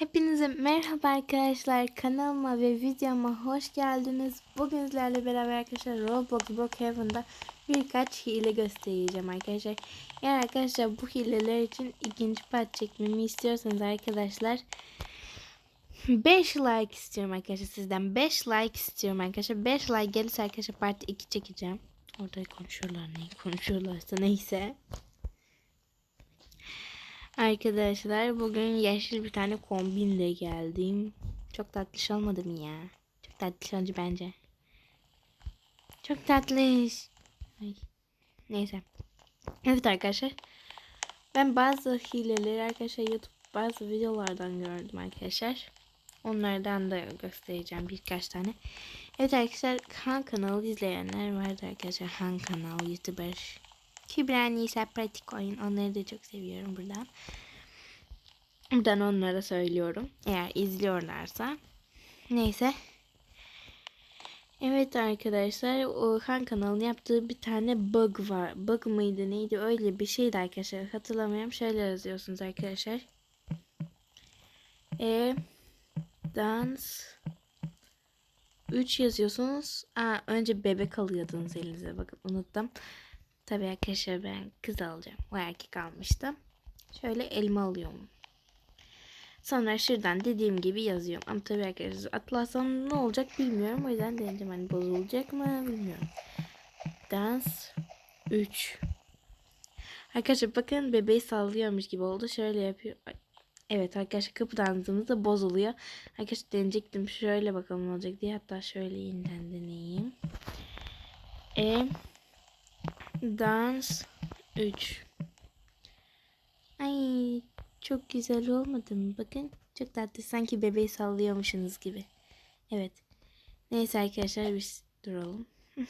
Hepinize merhaba arkadaşlar. Kanalıma ve videoma hoş geldiniz. Bugün sizlerle beraber arkadaşlar Roblox Brookhaven'da birkaç hile göstereceğim arkadaşlar. Eğer arkadaşlar bu hileler için ikinci part çekmemi istiyorsanız arkadaşlar 5 like istiyorum arkadaşlar sizden. 5 like istiyorum arkadaşlar. 5 like gelirse arkadaşlar part 2 çekeceğim. Orada konuşuyorlar neyi konuşuyorlarsa neyse. Arkadaşlar bugün yeşil bir tane kombinle geldim. Çok tatlış olmadı mı ya? Çok tatlış oldu bence. Çok tatlış. Ay. Neyse. Evet arkadaşlar. Ben bazı hileleri arkadaşlar YouTube bazı videolardan gördüm arkadaşlar. Onlardan da göstereceğim birkaç tane. Evet arkadaşlar Han kanalı izleyenler vardı arkadaşlar. Han kanal YouTuber. Kübra Nisa Pratik Oyun. Onları da çok seviyorum buradan. Buradan onlara söylüyorum. Eğer izliyorlarsa. Neyse. Evet arkadaşlar. O Han kanalın yaptığı bir tane bug var. Bug mıydı neydi öyle bir şeydi arkadaşlar. Hatırlamıyorum. Şöyle yazıyorsunuz arkadaşlar. E dans 3 yazıyorsunuz. Aa, önce bebek alıyordunuz elinize. Bakın unuttum. Tabii arkadaşlar ben kız alacağım. O erkek almıştım. Şöyle elma alıyorum. Sonra şuradan dediğim gibi yazıyorum. Ama tabii arkadaşlar atlasam ne olacak bilmiyorum. O yüzden deneyeceğim. Hani bozulacak mı bilmiyorum. Dans 3. Arkadaşlar bakın bebeği sallıyormuş gibi oldu. Şöyle yapıyor. Evet arkadaşlar kapı dansımızda bozuluyor. Arkadaşlar deneyecektim. Şöyle bakalım ne olacak diye. Hatta şöyle yeniden deneyeyim. E Dans 3 Ay çok güzel olmadı mı? Bakın çok tatlı. Sanki bebeği sallıyormuşsunuz gibi. Evet. Neyse arkadaşlar biz duralım.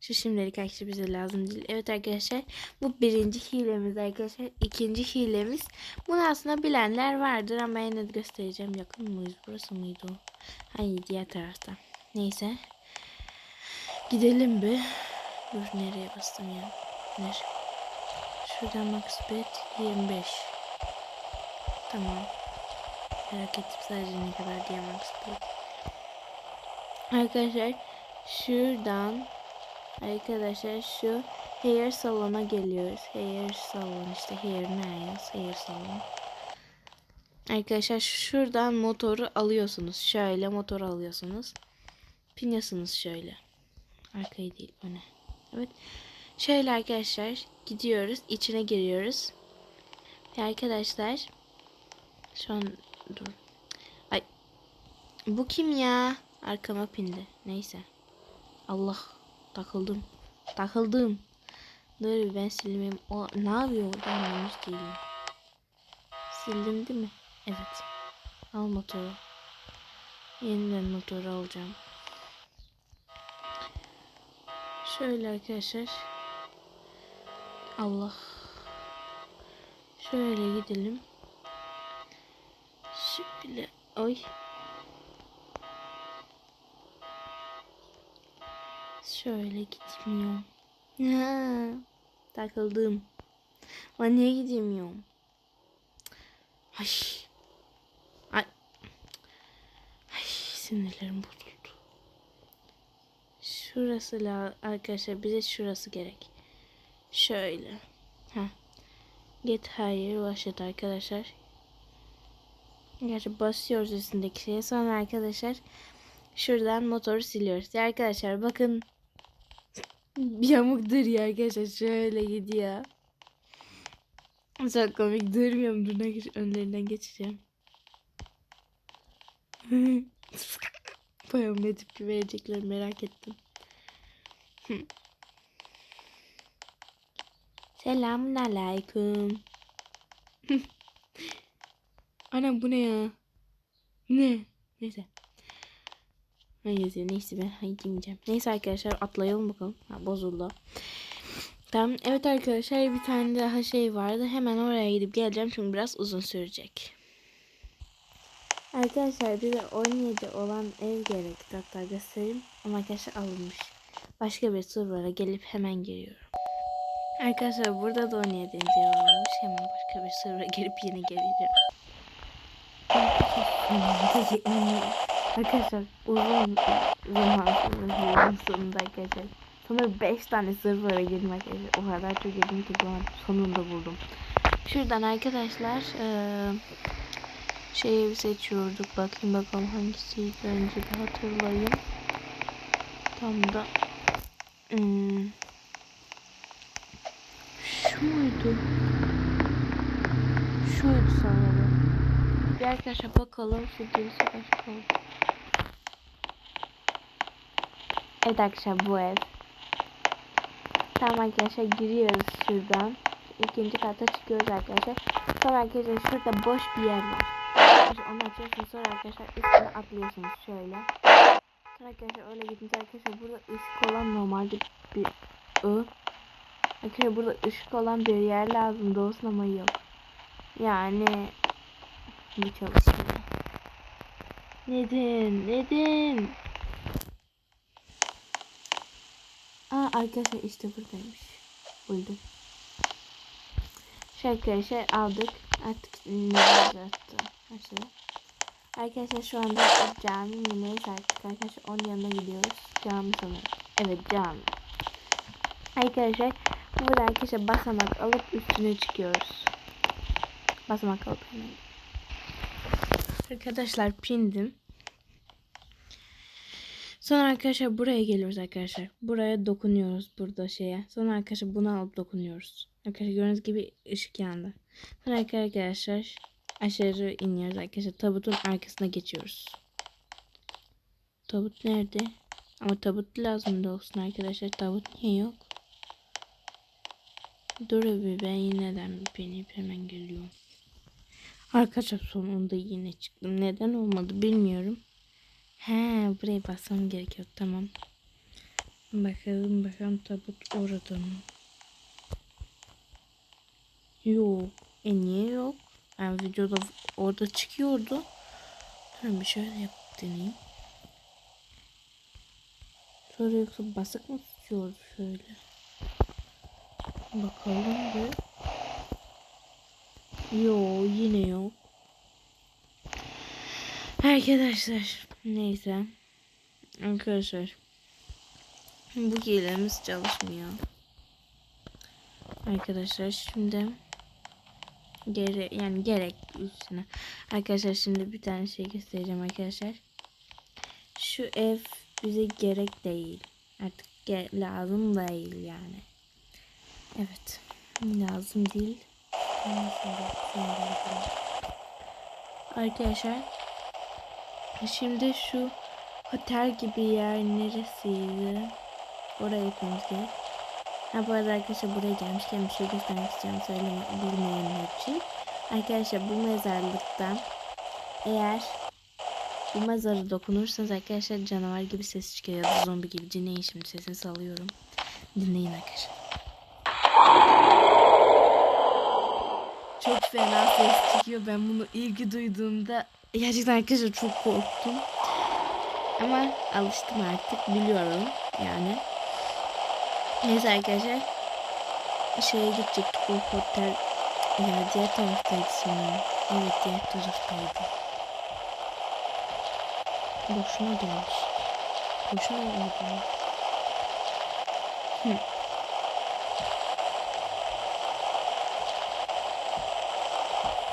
Şu şimdilik arkadaşlar bize lazım değil. Evet arkadaşlar bu birinci hilemiz arkadaşlar. İkinci hilemiz. Bunu aslında bilenler vardır ama yine de göstereceğim. Yakın mıyız? Burası mıydı o? Hayır diğer tarafta. Neyse. Gidelim bir. Dur nereye bastım ya? Nere? Şuradan max bet 25. Tamam. Merak ettim sadece ne kadar diye max bet. Arkadaşlar şuradan arkadaşlar şu hair salona geliyoruz. Hair salon işte hair nails hair salon. Arkadaşlar şuradan motoru alıyorsunuz. Şöyle motor alıyorsunuz. Piniyorsunuz şöyle. Arkayı değil öne. Evet. Şöyle arkadaşlar gidiyoruz. içine giriyoruz. Ve arkadaşlar şu an dur. Ay. Bu kim ya? Arkama pindi. Neyse. Allah. Takıldım. Takıldım. Dur ben silmeyeyim. O ne yapıyor? Ben yanlış değilim. Sildim değil mi? Evet. Al motoru. Yeniden motoru alacağım. Şöyle arkadaşlar. Allah. Şöyle gidelim. Şöyle. Oy. Şöyle gitmiyorum. Ha, takıldım. Lan niye gidemiyorum? Ay. Ay. Ay sinirlerim bozuldu. Şurası la arkadaşlar bize şurası gerek. Şöyle. Ha. Get higher başladı arkadaşlar. Gerçi basıyoruz üstündeki şeye. Sonra arkadaşlar şuradan motoru siliyoruz. Ya arkadaşlar bakın yamuk duruyor arkadaşlar. Şöyle gidiyor. Çok komik durmuyorum. Dur ne geç önlerinden geçeceğim. Bayağı ne tepki verecekler merak ettim. Selamun aleyküm. Anam bu ne ya? Ne? Neyse. Neyse neyse ben hayır demeyeceğim. Neyse arkadaşlar atlayalım bakalım. Ha, bozuldu. Tamam evet arkadaşlar bir tane daha şey vardı. Hemen oraya gidip geleceğim çünkü biraz uzun sürecek. Arkadaşlar bize 17 olan ev gerekti hatta göstereyim. Ama arkadaşlar alınmış. Başka bir server'a gelip hemen giriyorum. Arkadaşlar burada da 17. ev alınmış. Hemen başka bir server'a gelip yine geleceğim. Arkadaşlar uzun zaman sonra sonunda arkadaşlar. Sonra 5 tane server'a girdim arkadaşlar. O kadar çok girdim ki sonunda buldum. Şuradan arkadaşlar eee şeyi seçiyorduk. Bakayım bakalım hangisiydi önce bir hatırlayayım. Tam da hmm, şu muydu? Şuydu sanırım. Bir arkadaşlar bakalım şu gerisi başka. Evet arkadaşlar bu ev. Tamam arkadaşlar giriyoruz şuradan. İkinci kata çıkıyoruz arkadaşlar. Sonra arkadaşlar şurada boş bir yer var. Onu açıyorsunuz sonra arkadaşlar üstüne atlıyorsunuz şöyle. Arkadaşlar öyle gidince arkadaşlar burada ışık olan normalde bir ı. Arkadaşlar burada ışık olan bir yer lazım olsun ama yok. Yani bu çalışmıyor. Neden? Neden? Aa arkadaşlar işte buradaymış. Buldum. Şey arkadaşlar aldık. Artık ne yapacaktı? Arkadaşlar. Arkadaşlar şu anda cami yemeği artık arkadaşlar onun yanına gidiyoruz. Cami sanırım. Evet cami. Arkadaşlar burada arkadaşlar basamak alıp üstüne çıkıyoruz. Basamak alıp hemen. Arkadaşlar pindim. Sonra arkadaşlar buraya geliyoruz arkadaşlar. Buraya dokunuyoruz burada şeye. Sonra arkadaşlar bunu alıp dokunuyoruz. Arkadaşlar gördüğünüz gibi ışık yandı. Sonra arkadaşlar aşağı iniyoruz arkadaşlar. Tabutun arkasına geçiyoruz. Tabut nerede? Ama tabut lazım da olsun arkadaşlar. Tabut niye yok? Dur bir ben yineden binip hemen geliyorum. Arkadaşlar sonunda yine çıktım. Neden olmadı bilmiyorum. He buraya basmam gerekiyor. Tamam. Bakalım bakalım tabut orada mı? Yok. E niye yok? Yani videoda orada çıkıyordu. Tamam bir şöyle yap deneyeyim. Sonra yoksa basık mı tutuyordu şöyle? Bakalım bir. Yo yine yok. Arkadaşlar neyse. Arkadaşlar bu hilemiz çalışmıyor. Arkadaşlar şimdi gere yani gerek üstüne. Arkadaşlar şimdi bir tane şey göstereceğim arkadaşlar. Şu ev bize gerek değil. Artık ge lazım değil yani. Evet. Lazım değil. Arkadaşlar şimdi şu otel gibi yer neresiydi? Oraya gitmemiz. Ha bu arada arkadaşlar buraya gelmişken bir şey göstermek istiyorum söyleme bilmeyenler için. Arkadaşlar bu mezarlıktan eğer bu mezarı dokunursanız arkadaşlar canavar gibi ses çıkıyor ya da zombi gibi dinleyin şimdi sesini salıyorum. Dinleyin arkadaşlar. Çok fena ses çıkıyor. Ben bunu ilgi duyduğumda gerçekten arkadaşlar çok korktum. Ama alıştım artık biliyorum yani. Neyse arkadaşlar. Şeye gidecektik o otel. Ya diğer taraftaydı sanırım. Evet diğer taraftaydı. Boşuna gelmiş. Boşuna gelmiş. Hı.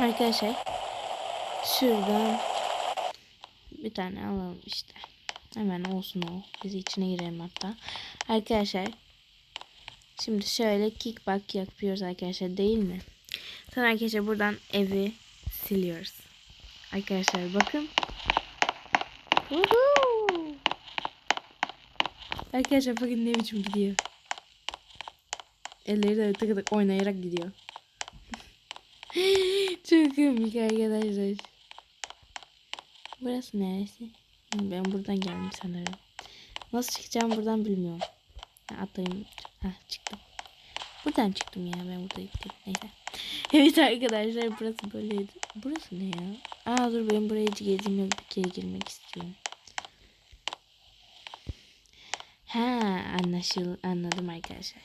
Arkadaşlar şuradan bir tane alalım işte. Hemen olsun o. Biz içine girelim hatta. Arkadaşlar şimdi şöyle kickback yapıyoruz arkadaşlar değil mi? Sonra arkadaşlar buradan evi siliyoruz. Arkadaşlar bakın. Woohoo! Arkadaşlar bakın ne biçim gidiyor. Elleri de tık tık oynayarak gidiyor. Çok komik arkadaşlar. Burası neresi? Ben buradan geldim sanırım. Nasıl çıkacağım buradan bilmiyorum. Atlayayım. Ha çıktım. Buradan çıktım ya ben burada gittim. Neyse. Evet arkadaşlar burası böyleydi. Burası ne ya? Aa dur ben burayı hiç gezim yok. Bir kere girmek istiyorum. Ha anlaşıl anladım arkadaşlar.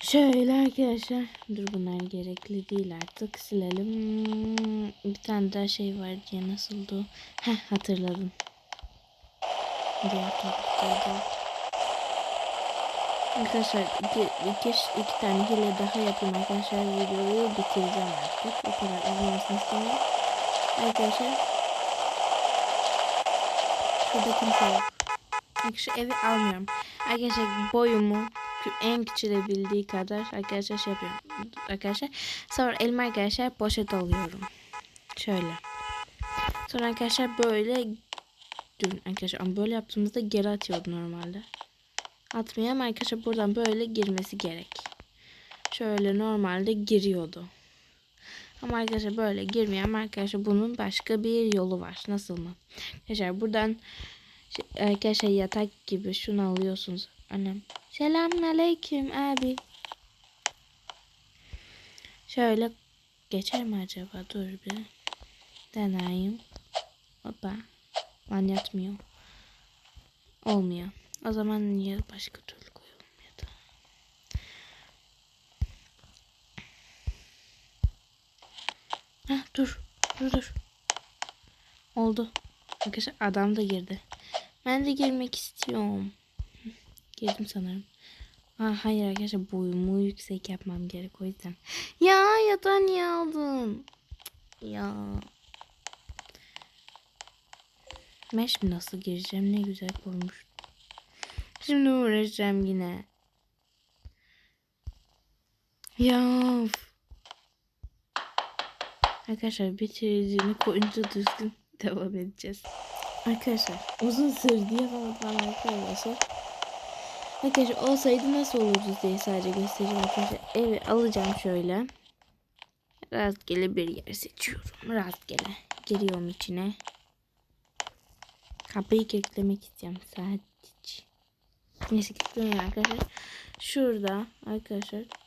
Şöyle arkadaşlar. Dur bunlar gerekli değil artık. Silelim. Bir tane daha şey var diye nasıldı? Heh hatırladım. Arkadaşlar iki, iki, iki tane hile daha yapayım arkadaşlar. Videoyu bitireceğim artık. O kadar uzun istemiyorum. Arkadaşlar. Şurada kimse yok. Şu evi almıyorum. Arkadaşlar boyumu en küçülebildiği kadar arkadaşlar şey yapıyorum. Arkadaşlar sonra elime arkadaşlar poşet alıyorum. Şöyle. Sonra arkadaşlar böyle Durun arkadaşlar ama böyle yaptığımızda geri atıyordu normalde. Atmıyor ama arkadaşlar buradan böyle girmesi gerek. Şöyle normalde giriyordu. Ama arkadaşlar böyle girmiyor ama arkadaşlar bunun başka bir yolu var. Nasıl mı? Arkadaşlar buradan arkadaşlar yatak gibi şunu alıyorsunuz. Annem. Selamünaleyküm abi. Şöyle geçer mi acaba? Dur bir. Deneyim. Hoppa. Lan yatmıyor. Olmuyor. O zaman niye başka türlü koyalım ya da. Heh, dur. Dur dur. Oldu. Arkadaşlar adam da girdi. Ben de girmek istiyorum. Girdim sanırım. Aa, hayır arkadaşlar boyumu yüksek yapmam gerek o yüzden. Ya yatağı niye aldın? Ya. Ben şimdi nasıl gireceğim? Ne güzel koymuş. Şimdi uğraşacağım yine. Ya. of. Arkadaşlar bitiricini koyunca düzgün devam edeceğiz. Arkadaşlar uzun sürdü yapamadım arkadaşlar. Arkadaşlar olsaydı nasıl olurdu diye sadece göstereceğim arkadaşlar. Evi alacağım şöyle. Rastgele bir yer seçiyorum. Rastgele. Giriyorum içine. Kapıyı kilitlemek istiyorum sadece. Neyse kilitlemeyin arkadaşlar. Şurada arkadaşlar. Dur